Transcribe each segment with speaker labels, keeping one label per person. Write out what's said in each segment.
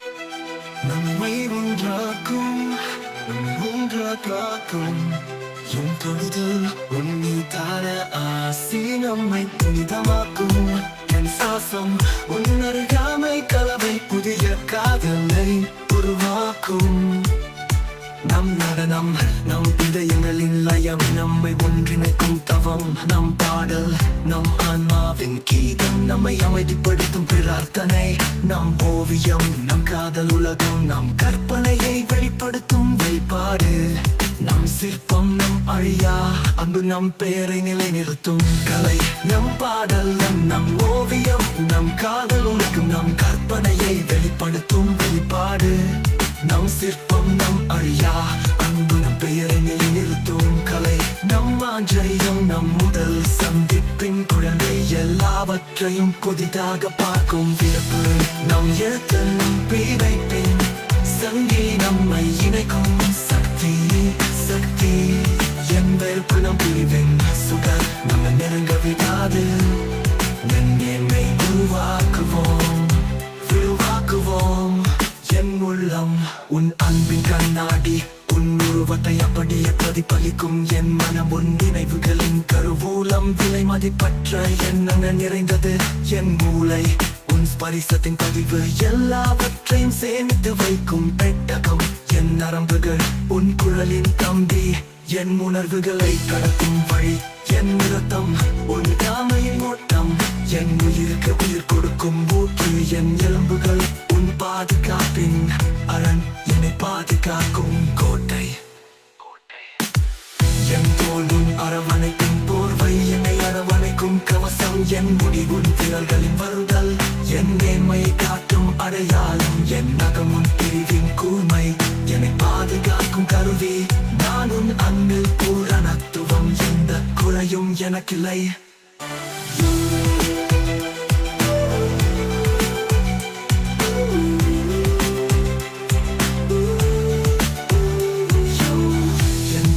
Speaker 1: நம்மை ஒன்றாக்கும் ஒன்றாக்கும் என் தொழுதல் உன்னை ஆசி நம்மை புனிதமாக்கும் என் சாசம் உன் கலவை புதிய காதலை உருவாக்கும். நம் நடனம் நம் இதயங்களின் லயம் நம் தவம் நம் பாடல் நம் ஆன்மாவின் கீதம் நம்மை அமைதிப்படுத்தும் பிரார்த்தனை நம் ஓவியம் நம் காதல் உலகம் நம் கற்பனையை வெளிப்படுத்தும் வெளிப்பாடு. நம் சிற்பம் நம் அழியா அன்பு நம் பெயரை நிலைநிறுத்தும் கலை. நம் பாடல் நம் நம் ஓவியம் நம் காதல் நம் முதல் சந்திப்பின் குழந்தை எல்லாவற்றையும் புதிதாக பார்க்கும் விருப்பு. நம் எழுத்து பிழைப்பின் சங்கி நம்மை இணைக்கும் சக்தி சக்தி. என் வெறுப்பு நம் பிரிவின் சுகர் நம்ம நெருங்க விடாது. நன்மை உருவாக்குவோம் விரிவாக்குவோம். என் உள்ளம் உன் அன்பின் கண்ணாடி உன் அப்படியே பிரதிபலிக்கும் என் மனம் உன் நினைவுகளின் கருவூலம். விலை மதிப்பற்ற எண்ணங்கள் நிறைந்தது என் மூளை. உன் ஸ்பரிசத்தின் பதிவு எல்லாவற்றையும் சேமித்து வைக்கும் பெட்டகம். என் நரம்புகள் உன் குழலின் தம்பி. என் உணர்வுகளை கடக்கும் வழி. என் நிறுத்தம் உன் காமையின் ஓட்டம். என் உயிருக்கு உயிர் கொடுக்கும் ஊற்று என் எலும்புகள் உன் பாதுகாப்பின் அரண். என்னை பாதுகாக்கும் கோட்டை அரவணைக்கும் போர்வை என்னை அரவணைக்கும் கவசம் என் முடிவுன் திரள்களின் வருதல் என் நேர்மையை காட்டும் அடையாளம் என் நகமும் பிரிவின் கூர்மை என்னை பாதுகாக்கும் கருவி நானும் அங்கு பூரணத்துவம் எந்த குறையும் எனக்கில்லை. என்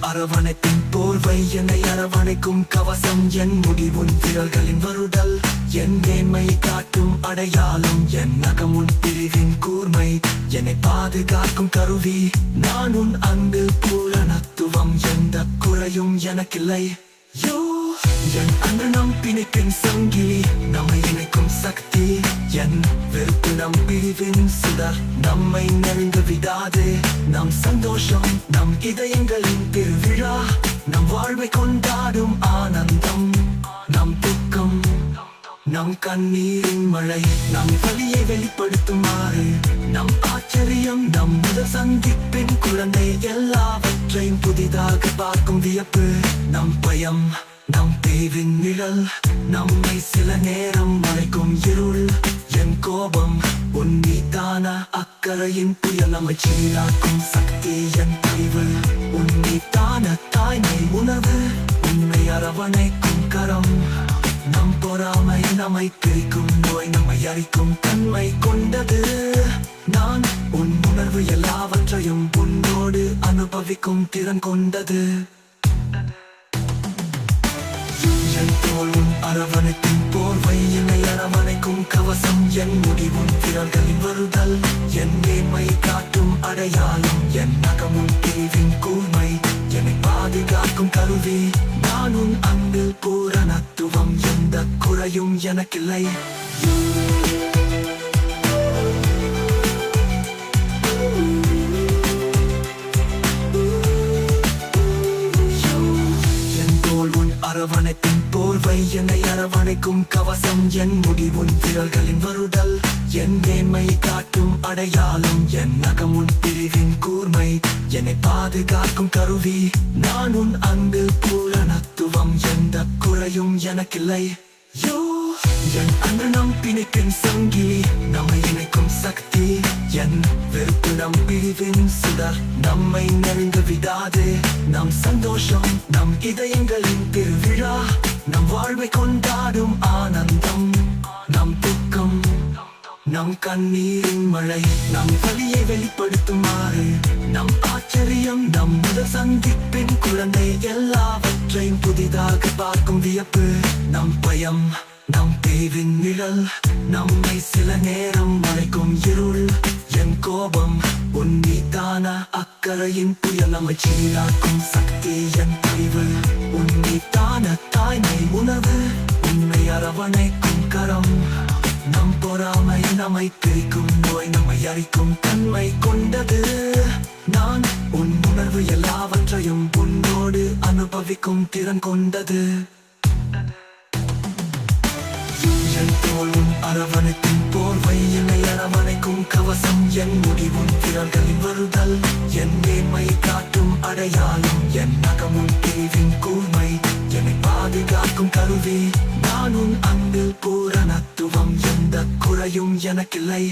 Speaker 1: அரவணைப்பின் போர்வை என்னை அரவணைக்கும் கவசம் என் முடிவுன் திரள்களின் வருடல் என் மேன்மை காட்டும் அடையாளம் என் நகமுன் பிரிவின் கூர்மை. என்னை பாதுகாக்கும் கருவி நான் உன் அன்பில் பூரணத்துவம். எந்த குறையும் எனக்கில்லை. யோ என் அன்று நம் பிணைப்பின் சங்கிலி நம்மை இணைக்கும் சக்தி. என் வெறுப்பு நம் பிரிவின் சுடர் நம்மை நெருங்க விடாது. நம் சந்தோஷம் நம் இதயங்களின் திருவிழா நம் வாழ்வை கொண்டாடும் ஆனந்தம் நம் துக்கம் நம் கண்ணீரின் மழை நம் வழியை வெளிப்படுத்துமாறு நம் ஆச்சரியம் நம் முதல் சந்திப்பின் குழந்தை எல்லாவற்றையும் புதிதாக பார்க்கும் வியப்பு நம் பயம் நம் தேவின் நிழல் நம்மை சில நேரம் மறைக்கும் இருள் என் கோபம் உன் மீதான அக்கறையின் புயல் நம்மை சீராக்கும் சக்தி என் பிரிவு உன் மீதான தாய்மை உணவு உண்மை அரவணைக்கும் கரம் நம் பொறாமை நம்மை பிரிக்கும் நோய் நம்மை அழிக்கும் தன்மை கொண்டது நான் உன் உணர்வு எல்லாவற்றையும் உன்னோடு அனுபவிக்கும் திறன் கொண்டது என் அரவணைக்கும் போர்வை என்னை அரவணைக்கும் கவசம் என் முடிவும் திரள்களின் வருதல் என் மேன்மை காட்டும் அடையாளம் என் நகமும் பிரிவின் கூர்மை பாதுகாக்கும் கருவி. நான் உன் அன்பில் பூரணத்துவம் எந்த குறையும் எனக்கில்லை. அரவணைக்கும் போர்வை என்னை அரவணைக்கும் கவசம். என் முடிவுன் திரள்களின் வருடல். என் நேர்மை காட்டும் அடையாளம் என் நகமுன் பிரிவின் கூர்மை. என்னை பாதுகாக்கும் கருவி நான் உன் அன்பில் பூரணத்துவம். எந்த குறையும் எனக்கில்லை. யோ என் அன்று நம் பிணைப்பின் சங்கிலி நம்மை இணைக்கும் சக்தி. என் வெறுப்பு நம் பிரிவின் சுடர் நம்மை நெருங்க விடாது. நம் சந்தோஷம் நம் இதயங்களின் திருவிழா. நம் வாழ்வை கொண்ட நம் கண்ணீரின் மழை நம் வலியை வெளிப்படுத்துமாறு நம் ஆச்சரியம் நம் முதல் சந்திப்பின் குழந்தை எல்லாவற்றையும் புதிதாக பார்க்கும் வியப்பு நம் பயம் நம் தேவின் நிழல் நம்மை சில நேரம் மறைக்கும் இருள் என் கோபம் உன் மீதான அக்கறையின் புயல் நம்மை சீராக்கும் சக்தி என் பிரிவு. உன் மீதான தாய்மை உணவு உன்னை அரவணைக்கும் கரம். நம்மை பிரிக்கும் நோய் நம்மை அழிக்கும் தன்மை கொண்டது. நான் உன் உணர்வு எல்லாவற்றையும் உன்னோடு அனுபவிக்கும் திறன் கொண்டது. என் அரவணைக்கும் போர்வை என்னை அரவணைக்கும் கவசம் என் முடிவும் திரள்களின் வருதல் என் மேன்மை காட்டும் அடையாளம் என் நகமும் தீவின் கூர்மை என்னை பாதுகாக்கும் கருவி. நான் உன் அன்பில் பூரணத்துவம் எந்த குறையும் எனக்கில்லை